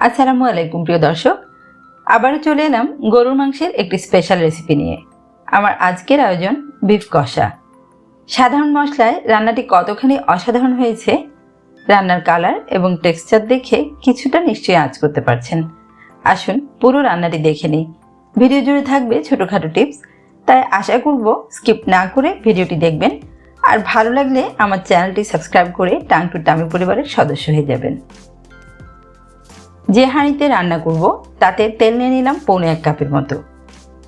আসসালামু আলাইকুম, প্রিয় দর্শক। আবারও চলে এলাম গরুর মাংসের একটি স্পেশাল রেসিপি নিয়ে। আমার আজকের আয়োজন বিফ কষা। সাধারণ মশলায় রান্নাটি কতখানি অসাধারণ হয়েছে, রান্নার কালার এবং টেক্সচার দেখে কিছুটা নিশ্চয়ই আঁচ করতে পারছেন। আসুন পুরো রান্নাটি দেখে নিই। ভিডিও জুড়ে থাকবে ছোটোখাটো টিপস তাই আশা করব স্কিপ না করে ভিডিওটি দেখবেন। আর ভালো লাগলে আমার চ্যানেলটি সাবস্ক্রাইব করে টাং টু টামি পরিবারের সদস্য হয়ে যাবেন। যে হাঁড়িতে রান্না করব, তাতে তেল নিয়ে নিলাম পৌনে এক কাপের মতো।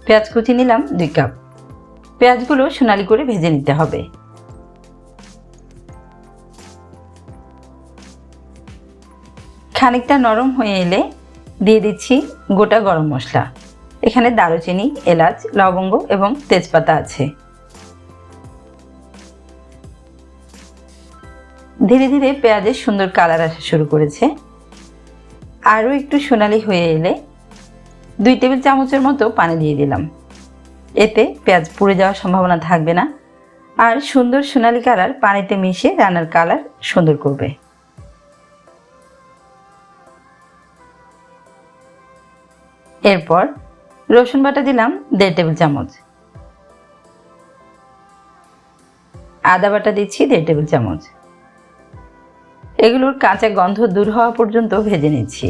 পেঁয়াজ কুচি নিলাম দুই কাপ। পেঁয়াজগুলো সোনালি করে ভেজে নিতে হবে। খানিকটা নরম হয়ে এলে দিয়ে দিচ্ছি গোটা গরম মশলা। এখানে দারুচিনি, এলাচ, লবঙ্গ এবং তেজপাতা আছে। ধীরে ধীরে পেঁয়াজের সুন্দর কালার আসা শুরু করেছে। আরও একটু সোনালি হয়ে এলে দুই টেবিল চামচের মতো পানি দিয়ে দিলাম। এতে পেঁয়াজ পুড়ে যাওয়ার সম্ভাবনা থাকবে না আর সুন্দর সোনালি কালার পানিতে মিশে রান্নার কালার সুন্দর করবে। এরপর রসুন বাটা দিলাম দেড় টেবিল চামচ। আদা বাটা দিচ্ছি দেড় টেবিল চামচ। এগুলোর কাঁচা গন্ধ দূর হওয়া পর্যন্ত ভেজে নিচ্ছি।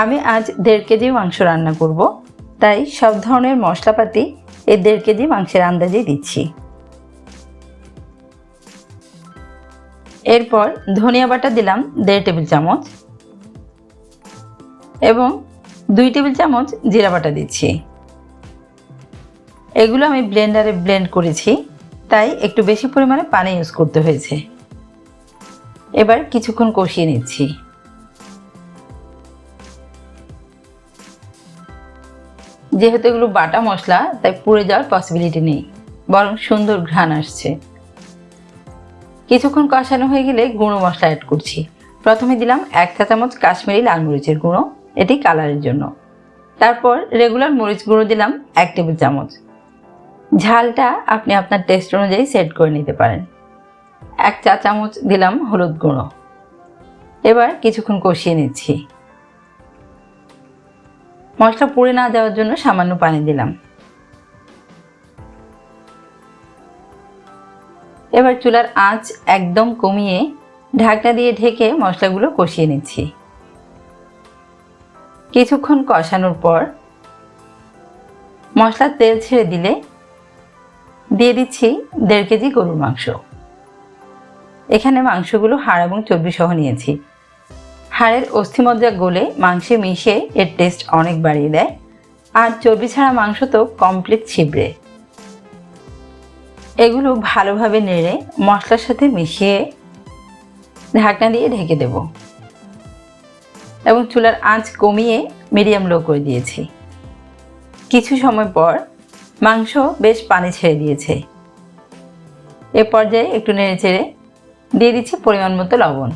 আমি আজ দেড় কেজি মাংস রান্না করব, তাই সব ধরনের মশলাপাতি এই দেড় কেজি মাংসের আন্দাজে দিচ্ছি। এরপর ধনিয়া বাটা দিলাম দেড় টেবিল চামচ এবং দুই টেবিল চামচ জিরা বাটা দিচ্ছি। এগুলো আমি ব্লেন্ডারে ব্লেন্ড করেছি, তাই একটু বেশি পরিমাণে পানি ইউজ করতে হয়েছে। এবার কিছুক্ষণ কষিয়ে নিচ্ছি। যেহেতু এগুলো বাটা মশলা, তাই পুড়ে যাওয়ার পসিবিলিটি নেই, বরং সুন্দর ঘ্রাণ আসছে। কিছুক্ষণ কষানো হয়ে গেলে গুঁড়ো মশলা অ্যাড করছি। প্রথমে দিলাম এক চা চামচ কাশ্মীরি লাল মরিচের গুঁড়ো, এটি কালারের জন্য। তারপর রেগুলার মরিচ গুঁড়ো দিলাম এক টেবিল চামচ। ঝালটা আপনি আপনার টেস্ট অনুযায়ী সেট করে নিতে পারেন। এক চা চামচ দিলাম হলুদ গুঁড়ো। এবার কিছুক্ষণ কষিয়ে নিচ্ছি। মশলা পুড়ে না যাওয়ার জন্য সামান্য পানি দিলাম। এবার চুলার আঁচ একদম কমিয়ে ঢাকনা দিয়ে ঢেকে মশলাগুলো কষিয়ে নিচ্ছি। কিছুক্ষণ কষানোর পর মশলার তেল ছেড়ে দিলে দিয়ে দিচ্ছি দেড় কেজি গরুর মাংস। এখানে মাংসগুলো হাড় এবং চর্বি সহ নিয়েছি। হাড়ের অস্থিমজ্জা গলে মাংসে মিশে এর টেস্ট অনেক বাড়িয়ে দেয়। আর চর্বি ছাড়া মাংস তো কমপ্লিট ছিবড়ে। এগুলো ভালোভাবে নেড়ে মশলার সাথে মিশিয়ে ঢাকনা দিয়ে ঢেকে দেব। এবং চুলার আঁচ কমিয়ে মিডিয়াম লো করে দিয়েছি। কিছু সময় পর মাংস বেশ পানি ছেড়ে দিয়েছে। এ পর্যায়ে একটু নেড়ে চেড়ে দিয়ে দিচ্ছি পরিমাণ মতো লবণ।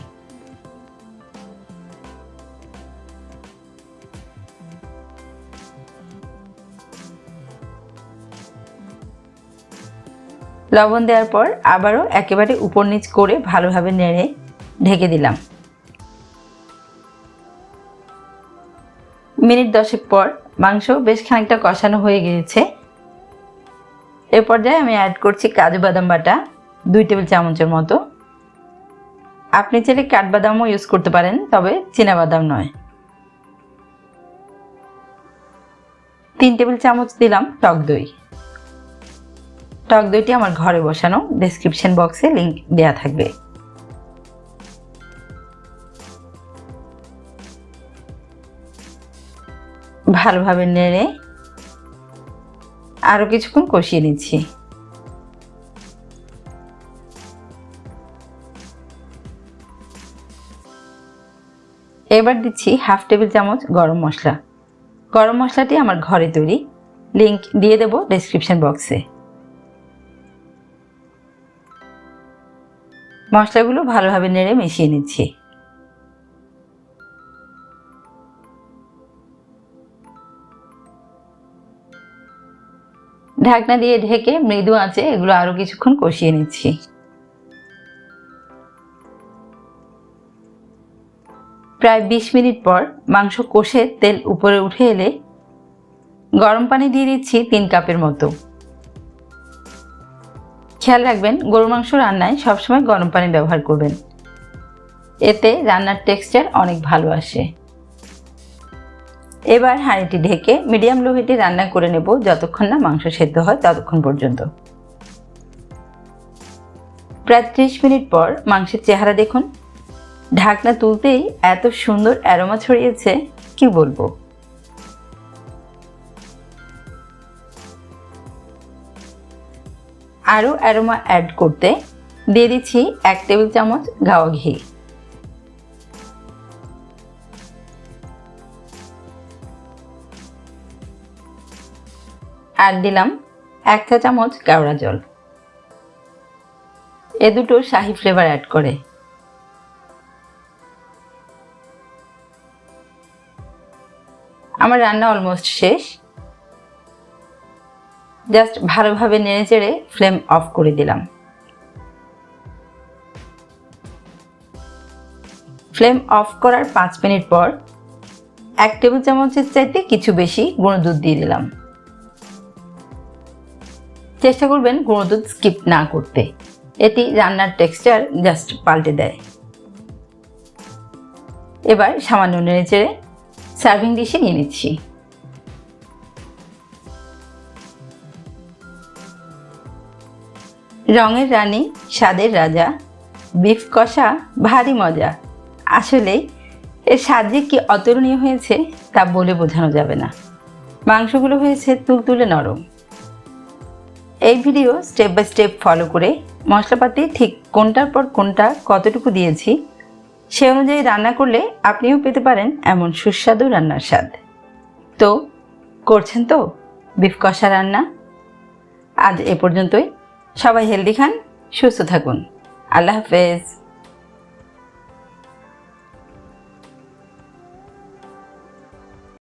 লবণ দেওয়ার পর আবারও একেবারে উপর নিচ করে ভালোভাবে নেড়ে ঢেকে দিলাম। মিনিট দশেক পর মাংস বেশ খানিকটা কষানো হয়ে গিয়েছে। এ পর্যায়ে আমি অ্যাড করছি কাজু বাদাম বাটা, দুই টেবিল চামচের মতো। আপনি চাইলে কাঠবাদামও ইউজ করতে পারেন, তবে বাদাম নয়। তিন টেবিল চামচ দিলাম টক দই। টক দইটি আমার ঘরে বসানো ডেসক্রিপশন বক্সে লিংক দেওয়া থাকবে। ভালোভাবে নেড়ে আরও কিছুক্ষণ কষিয়ে নিচ্ছি। এবার দিচ্ছি হাফ টেবিল চামচ গরম মশলা। গরম মশলাটি আমার ঘরে তৈরি। লিংক দিয়ে দেব ডেসক্রিপশন বক্সে। মশলাগুলো ভালোভাবে নেড়ে মিশিয়ে নিচ্ছি। ঢাকনা দিয়ে ঢেকে মৃদু আঁচে এগুলো আরও কিছুক্ষণ কষিয়ে নিচ্ছি। প্রায় বিশ মিনিট পর মাংস কষে তেল উপরে উঠে এলে গরম পানি দিয়ে দিচ্ছি তিন কাপের মতো। খেয়াল রাখবেন গরু মাংস রান্নায় সবসময় গরম পানি ব্যবহার করবেন। এতে রান্নার টেক্সচার অনেক ভালো আসে। এবার হাঁড়িটি ঢেকে মিডিয়াম লো হিটে রান্না করে নেব যতক্ষণ না মাংস সেদ্ধ হয় ততক্ষণ পর্যন্ত। প্রায় ত্রিশ মিনিট পর মাংসের চেহারা দেখুন। ঢাকনা তুলতেই এত সুন্দর অ্যারোমা ছড়িয়েছে, কি বলব? আরও অ্যারোমা অ্যাড করতে দিয়ে দিচ্ছি এক টেবিল চামচ গাওয়া ঘি। আর দিলাম এক চা চামচ কেওড়া জল। এ দুটো শাহি ফ্লেভার অ্যাড করে। আমার রান্না অলমোস্ট শেষ। জাস্ট ভালোভাবে নেড়ে চেড়ে ফ্লেম অফ করে দিলাম। ফ্লেম অফ করার পাঁচ মিনিট পর এক টেবিল চামচের চাইতে কিছু বেশি গুঁড়ো দুধ দিয়ে দিলাম। চেষ্টা করবেন গুঁড়ো দুধ স্কিপ না করতে। এটি রান্নার টেক্সচার জাস্ট পাল্টে দেয়। এবার সামান্য নেড়ে চেড়ে সার্ভিং ডিশে নিয়ে নিচ্ছি। রঙের রানী, স্বাদের রাজা, বিফ কষা ভারী মজা। আসলে এর স্বাদ যে কি অতুলনীয় হয়েছে তা বলে বোঝানো যাবে না। মাংসগুলো হয়েছে তুলতুলে নরম। এই video step by step follow করে মশলাপাতি ঠিক কোনটার পর কোনটা কতটুকু দিয়েছি সে অনুযায়ী রান্না করলে আপনিও পেতে পারেন এমন সুস্বাদু রান্নার স্বাদ। তো, করছেন তো? বিফ কষা রান্না? আজ এ পর্যন্তই। সবাই হেলদি খান, সুস্থ থাকুন। আল্লাহ হাফেজ।